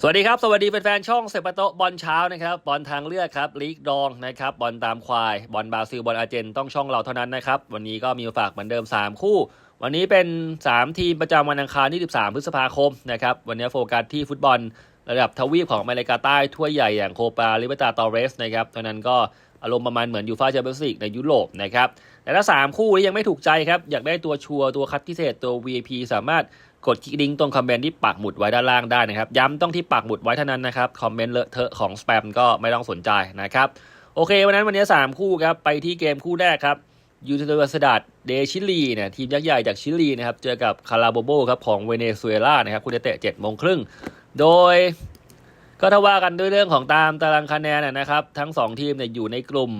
สวัสดีครับ สวัสดีแฟนๆช่องเซปโตบอลเช้านะครับบอลทางเลือกครับลีกดองนะครับบอลตามควายบอลบราซิลบอลอาร์เจนต้องช่องเราเท่านั้นนะครับวันนี้ก็มีฝากเหมือนเดิม 3 คู่ วันนี้เป็น 3 ทีมประจำวันอังคารที่ 13 พฤษภาคมนะครับวันนี้โฟกัสที่ฟุตบอลระดับทวีปของอเมริกาใต้ถ้วยใหญ่อย่างโคปาลิเบตาตอเรสนะครับเท่านั้นก็อารมณ์ประมาณเหมือนยูฟาแชมเปี้ยนส์ลีกในยุโรปนะครับแต่ถ้า 3 คู่นี้ยังไม่ถูกใจครับอยากได้ตัวชัวร์ตัวคัดพิเศษตัว VIP สามารถ กดคลิกลิงก์ตรงคอมเมนต์ที่ปักหมุดไว้ด้านล่างได้นะครับ ย้ำต้องที่ปักหมุดไว้เท่านั้นนะครับ คอมเมนต์เลอะเทอะของสแปมก็ไม่ต้องสนใจนะครับ โอเค วันนั้นวันนี้ 3 คู่ครับ ไปที่เกมคู่แรกครับยูเทอร์สดัดเดชิลีเนี่ยทีมยักษ์ใหญ่จากชิลีนะครับ เจอกับคาราโบโบครับของเวเนซุเอลานะครับคุณจะเตะ7โมงครึ่งโดยก็ถ้าว่ากันด้วยเรื่องของตามตารางคะแนนนะครับ ทั้ง 2 ทีมเนี่ยอยู่ในกลุ่ม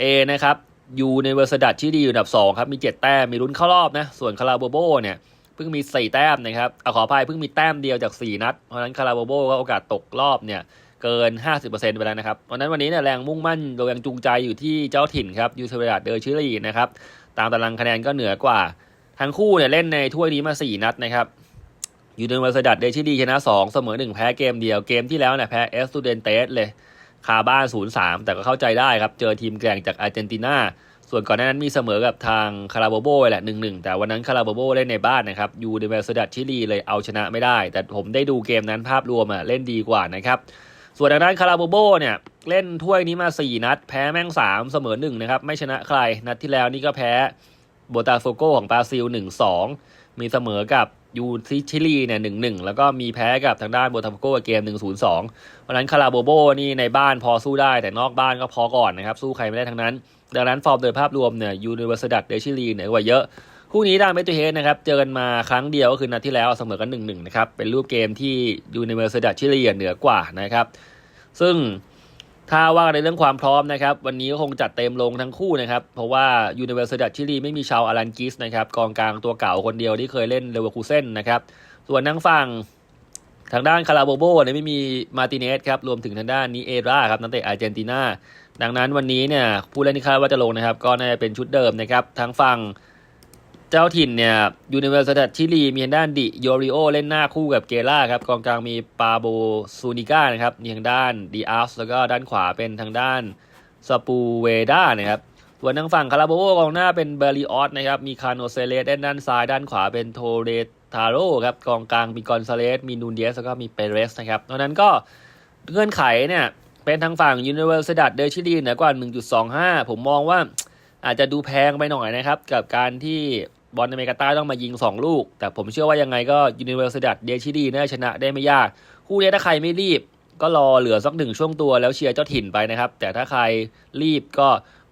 A นะครับยูในเวอร์สดัดชิลีอยู่อันดับ2ครับมี 7 แต้มมีลุ้นเข้ารอบนะส่วนคาราโบโบเนี่ย พิ่งมี 4 แต้มนะครับอขออภัยเพิ่งมีแต้มเดียวจาก 4 นัด เพราะนั้นคาราโบโบก็โอกาสตกรอบเนี่ยเกิน 50%ไปแล้วนะครับ เพราะนั้นวันนี้เนี่ยแรงมุ่งมั่นโดยแรงจูงใจอยู่ที่เจ้าถิ่นครับยูเทเรดเดอร์ชิลีนะครับ ตามตารางคะแนนก็เหนือกว่า ทั้งคู่เนี่ยเล่นในถ้วยนี้มา 4 นัดนะครับยูเนเวอร์สดัดเดชิลีชนะ 2 เสมอ 1 แพ้เกมเดียว เกมที่แล้วเนี่ยแพ้เอสตูเดนเตสเลยคาบ้าน 0-3 แต่ก็เข้าใจได้ครับ เจอทีมแกร่งจากอาร์เจนตินา ส่วนก่อนหน้านั้นมีเสมอกับทางคาราโบโบแหละหนึ่งหนึ่งแต่วันนั้นคาราโบโบเล่นในบ้านนะครับยูเดเวลสดัดชิลีเลยเอาชนะไม่ได้ แต่ผมได้ดูเกมนั้นภาพรวมอะเล่นดีกว่านะครับส่วนทางด้านคาราโบโบเนี่ยเล่นถ้วยนี้มา 4 นัด แพ้แม่ง 3 เสมอ1นะครับไม่ชนะใคร นัดที่แล้วนี่ก็แพ้โบตาโฟโกของบราซิล 1-2 มีเสมอกับยูซิชิลีเนี่ยหนึ่งหนึ่งแล้วก็มีแพ้กับทางด้านโบตาโฟโกเกม 1-0-2 เพราะนั้นคาราโบโบนี่ในบ้านพอสู้ได้แต่นอกบ้านก็พอก่อนนะครับสู้ใครไม่ได้ทั้งนั้น ดังนั้นฟอร์มโดยภาพรวมเนี่ยยูนิเวอร์สดัตเดชิลีเหนือกว่าเยอะคู่นี้ด้ามเมตูเฮดนะครับเจอกันมาครั้งเดียวก็คือนัดที่แล้วเสมอกันหนึ่งหนึ่งนะครับเป็นรูปเกมที่ยูนิเวอร์สดัตชิลีเหนือกว่านะครับ ซึ่งถ้าว่าในเรื่องความพร้อมนะครับ วันนี้ก็คงจัดเต็มลงทั้งคู่นะครับ เพราะว่ายูนิเวอร์สดัตชิลีไม่มีชาวอารันกิสนะครับกองกลางตัวเก่าคนเดียวที่เคยเล่นเลเวอร์คูเซ่นนะครับส่วนทางฝั่งทางด้านคาราโบโบเนี่ยไม่มีมาติเนสครับรวมถึงทางด้านนี้เอราครับนักเตะอาร์เจนตินา ดังนั้นวันนี้เนี่ยผู้เล่นที่คาดว่าจะลงนะครับ ก็น่าจะเป็นชุดเดิมนะครับทางฝั่งเจ้าถิ่นเนี่ยยูนิเวอร์ซิตี้ชิลีมีทางด้านดิโยริโอเล่นหน้าคู่กับเกล่าครับกองกลางมีปาโบซูนิก้านะครับมีทางด้านดีอาฟแล้วก็ด้านขวาเป็นทางด้านสปูเวด้านะครับส่วนทางฝั่งคาราโบโกองหน้าเป็นเบริออสนะครับมีคาโนเซเลสด้านด้านซ้ายด้านขวาเป็นโทเรทาโร่ครับกองกลางมีกอนซาเลสมีนูนเดียสแล้วก็มีเปเรสนะครับเพราะนั้นก็เงื่อนไขเนี่ย เป็นทางฝั่ง Universal เดชิลีเหนือกว่า 1.25 ผมมองว่าอาจจะดูแพงไปหน่อยนะครับ กับการที่บอลอเมริกาใต้ต้องมายิง 2 ลูก แต่ผมเชื่อว่ายังไงก็ Universal เดชิลีน่าชนะได้ไม่ยาก คู่นี้ถ้าใครไม่รีบ ก็รอเหลือสักหนึ่งช่วงตัวแล้วเชียร์เจ้าถิ่นไปนะครับ แต่ถ้าใครรีบก็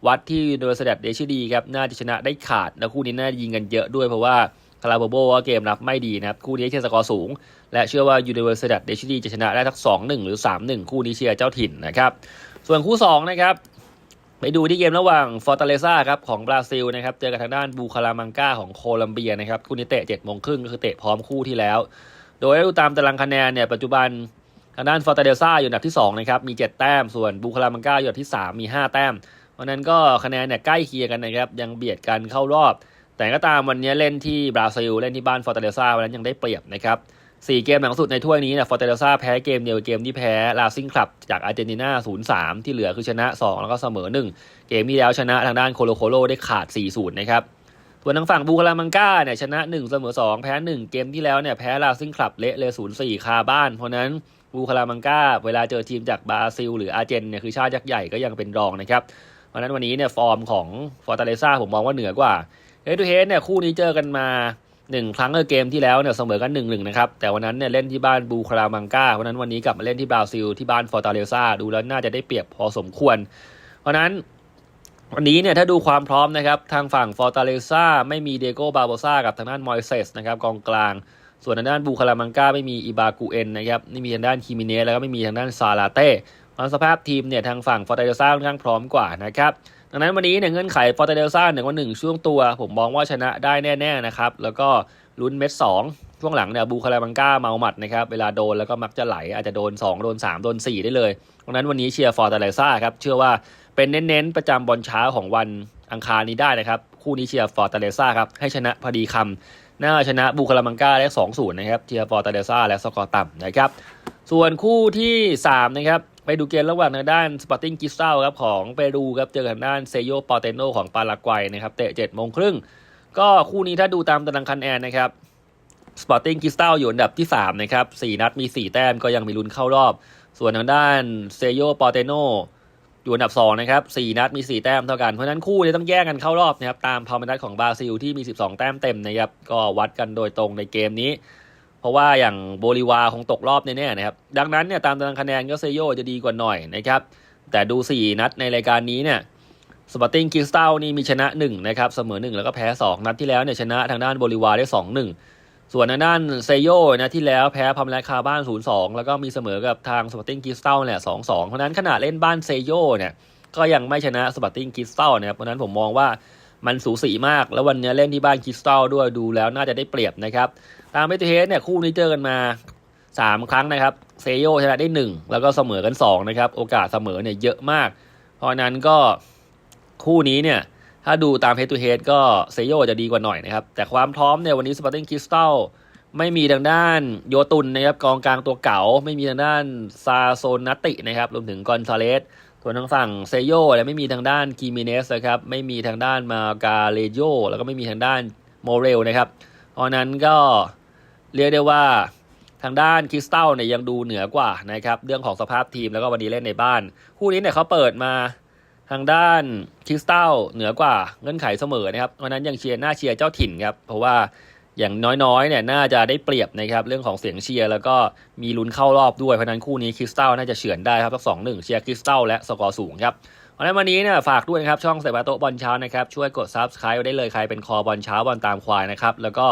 วัดที่ Universal เดชิลีครับน่าจะชนะได้ขาดแล้วคู่นี้น่ายิงกันเยอะด้วยเพราะว่า คาราโบโบว่าเกมรับไม่ดีนะครับ คู่นี้เชียร์สกอร์สูง และเชื่อว่า Universal เดชิลีจะชนะได้ทั้ง2-1 หรือ 3-1 คู่นี้เชียร์เจ้าถิ่นนะครับ ส่วนคู่2นะครับไปดูที่เกมระหว่างฟอร์ตาเลซ่าครับของบราซิลนะครับเจอกับทางด้านบูคารามังกาของโคลัมเบียนะครับคู่นี้เตะ7โมงครึ่งก็คือเตะพร้อมคู่ที่แล้ว โดยดูตามตารางคะแนนเนี่ยปัจจุบันทางด้านฟอร์ตาเลซ่าอยู่อันดับที่2นะครับมี 7 แต้ม ส่วนบูคารามังกาอยู่อันดับที่ 3 มี 5 แต้มเพราะนั้นก็คะแนนเนี่ยใกล้เคียงกันนะครับยังเบียดกันเข้ารอบ แต่ก็ตามวันนี้เล่นที่บราซิล เล่นที่บ้านฟอร์ตเลซ่าวันนั้นยังได้เปรียบนะครับสี่เกมหลังสุดในถ้วยนี้นี่ยฟอร์เตเ z ซ่าแพ้เกมเดียวเกมที่แพ้ลาซิงคลับจากอาร์เจนตินา0-3 ที่เหลือคือชนะ 2 แล้วก็เสมอ 1 เกมที่แล้วชนะทางด้านโคโลโคโลได้ขาด 4-0 นะครับส่วนทางฝั่งบูคารามังกาเนี่ยชนะ 1 เสมอ 2 แพ้ 1 เกมที่แล้วเนี่ยแพ้ลาซิงคลับเละเลย 0-4 คาบ้าน เพราะนั้นบูคารามังกาเวลาเจอทีมจากบราซิล หรืออาร์เจนเนี่ยคือชาติยักษ์ใหญ่ก็ยังเป็นรองนะครับเพราะนั้นวันนี้เนี่ยฟอร์มของฟอร์ตเลซ่าผมมองว่าเหนือกว่า เฮดทูเฮดเนี่ยคู่นี้เจอกันมาหนึ่งครั้งเกมที่แล้วเนี่ยเสมอกันหนึ่งหนึ่งนะครับ แต่วันนั้นเนี่ยเล่นที่บ้านบูคารามังกาเพราะนั้นวันนี้กลับมาเล่นที่บราซิลที่บ้านฟอร์ตาเลซ่าดูแล้วน่าจะได้เปรียบพอสมควร เพราะนั้นวันนี้เนี่ยถ้าดูความพร้อมนะครับ ทางฝั่งฟอร์ตาเลซ่าไม่มีเดโก้บาโบซ่ากับทางด้านมอยเซสนะครับกองกลาง ส่วนทางด้านบูคารามังกาไม่มีอิบากูเอนนะครับไม่มีทางด้านคิมิเนสแล้วก็ไม่มีทางด้านซาลาเต้เพราะสภาพทีมเนี่ยทางฝั่งฟอร์ตาเลซ่าค่อนข้างพร้อมกว่านะครับ ดังนั้นวันนี้เนี่ยเงื่อนไขฟอร์เตาเลซ่าหนึ่งวันหนึ่งช่วงตัว ผมมองว่าชนะได้แน่ๆนะครับ แล้วก็ลุ้นเม็ดสองช่วงหลังเนี่ยบูคาราบังกาเมาหมัดนะครับ เวลาโดนแล้วก็มักจะไหล อาจจะโดน 2 โดน 3 โดน 4 ได้เลยดังนั้นวันนี้เชียร์ฟอร์เตาเลซ่าครับ เชื่อว่าเป็นเน้นๆ ประจำบอลเช้าของวันอังคารนี้ได้นะครับ คู่นี้เชียร์ฟอร์เตาเลซ่าครับให้ชนะพอดีคำน่าชนะบูคาราบังกาได้2-0นะครับเชียร์ฟอร์เตาเลซ่าและสกอร์ต่ำนะครับส่วนคู่ที่3นะครับ ไปดูเกมระหว่างทางด้านสปอร์ติ้งกิสตัลครับของเปรูครับเจอกับทางด้านเซโยปอเตโนของปารากวัยนะครับเตะ7โมงครึ่งก็คู่นี้ถ้าดูตามตารางคะแนนนะครับสปอร์ติ้งกิสตัลอยู่อันดับที่ 3 นะครับ4นัดมี 4 แต้มก็ยังมีลุ้นเข้ารอบ ส่วนทางด้านเซโยปอเตโนอยู่อันดับ 2 นะครับ4นัดมี 4 แต้มเท่ากัน เพราะนั้นคู่นี้ต้องแย่งกันเข้ารอบนะครับตามพาวเมนัดของบราซิลที่มี 12 แต้มเต็มนะครับก็วัดกันโดยตรงในเกมนี้ ราะว่าอย่างโบลิวาคงตกรอบแน่ๆนะครับ ดังนั้นเนี่ยตามตารางคะแนนก็เซโยจะดีกว่าหน่อยนะครับ แต่ดู 4 นัดในรายการนี้เนี่ยสปอร์ติ้งคิสตัลนี่มีชนะ 1 นะครับ เสมอ 1 แล้วก็แพ้ 2 นัดที่แล้วเนี่ยชนะทางด้านโบลิวาได้ 2-1 ส่วนทางด้านเซโยนะที่แล้วแพ้พามาลคาบ้าน 0-2 แล้วก็มีเสมอกับทางสปอร์ติ้งคิสตัลเนี่ย2-2 เพราะนั้นขณะเล่นบ้านเซโยเนี่ยก็ยังไม่ชนะสปอร์ติ้งคิสตัลนะครับเพราะนั้นผมมองว่า มันสูสีมาก แล้ววันนี้เล่นที่บ้านคริสตัลด้วยดูแล้วน่าจะได้เปรียบนะครับ ตามเบตูเฮสเนี่ยคู่นี้เจอกันมา 3 ครั้งนะครับ เซโยชนะได้ 1 แล้วก็เสมอกัน 2 นะครับ โอกาสเสมอเนี่ยเยอะมาก เพราะนั้นก็คู่นี้เนี่ยถ้าดูตามเฮดตูเฮดก็เซโยจะดีกว่าหน่อยนะครับ แต่ความพร้อมเนี่ยวันนี้สปอร์ติ้งคริสตัลไม่มีทางด้านโยตุนนะครับกองกลางตัวเก่า ไม่มีทางด้านซาโซนนัตินะครับรวมถึงกอนซาเลส ส่วนทางฝั่งเซโยและไม่มีทางด้านกีมิเนสนะครับไม่มีทางด้านมากาเลโยแล้วก็ไม่มีทางด้านโมเรลนะครับเพราะนั้นก็เรียกได้ว่าทางด้านคริสตัลเนี่ยยังดูเหนือกว่านะครับเรื่องของสภาพทีมแล้วก็วันนี้เล่นในบ้าน คู่นี้เนี่ยเขาเปิดมาทางด้านคริสตัลเหนือกว่าเงื่อนไขเสมอนะครับเพราะนั้นยังเชียร์หน้าเชียร์เจ้าถิ่นครับเพราะว่า อย่างน้อยๆเนี่ยน่าจะได้เปรียบนะครับเรื่องของเสียงเชียร์แล้วก็มีลุ้นเข้ารอบด้วยเพราะนั้นคู่นี้คริสตัลน่าจะเฉือนได้ครับสักสองหนึ่งเชียร์คริสตัลและสกอร์สูงครับวันนั้นวันนี้เนี่ยฝากด้วยนะครับช่องเสบาโตบอลเช้านะครับช่วยกด subscribe ได้เลยใครเป็นคอบอลเช้าบอลตามควายนะครับแล้วก็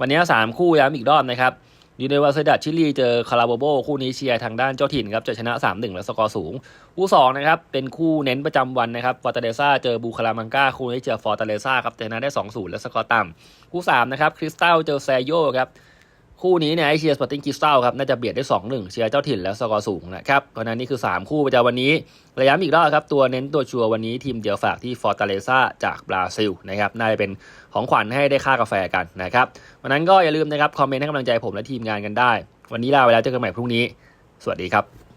วันนี้ 3 คู่ย้ำอีกรอบนะครับ ยูเนวาเซดัตชิลีเจอคาราโบโบคู่นี้เชียร์ทางด้านเจ้าถิ่นครับจะชนะ 3-1 และสกอร์สูง คู่2นะครับเป็นคู่เน้นประจำวันนะครับฟอร์ตาเดซ่าเจอบูคารามังกาคู่นี้เจอฟอร์ตาเดซ่าครับชนะได้ 2-0 และสกอร์ต่ำคู่3นะครับคริสตัลเจอแซโยครับ คู่นี้เนี่ยไอเชียร์สปอร์ติ้งคริสตัลครับน่าจะเบียดได้ 2-1 เชียร์เจ้าถิ่นและสกอร์สูงนะครับเพราะนั้นนี่คือ 3 คู่ประจำวันนี้ ระยะอีกรอบครับ ตัวเน้นตัวชัวร์วันนี้ทีมเดียวฝากที่ฟอร์ตาเลซาจากบราซิลนะครับน่าจะเป็นของขวัญให้ได้ค่ากาแฟกันนะครับวันนั้นก็อย่าลืมนะครับ คอมเมนต์ให้กำลังใจผมและทีมงานกันได้ วันนี้ลาไปแล้วเจอกันใหม่พรุ่งนี้ สวัสดีครับ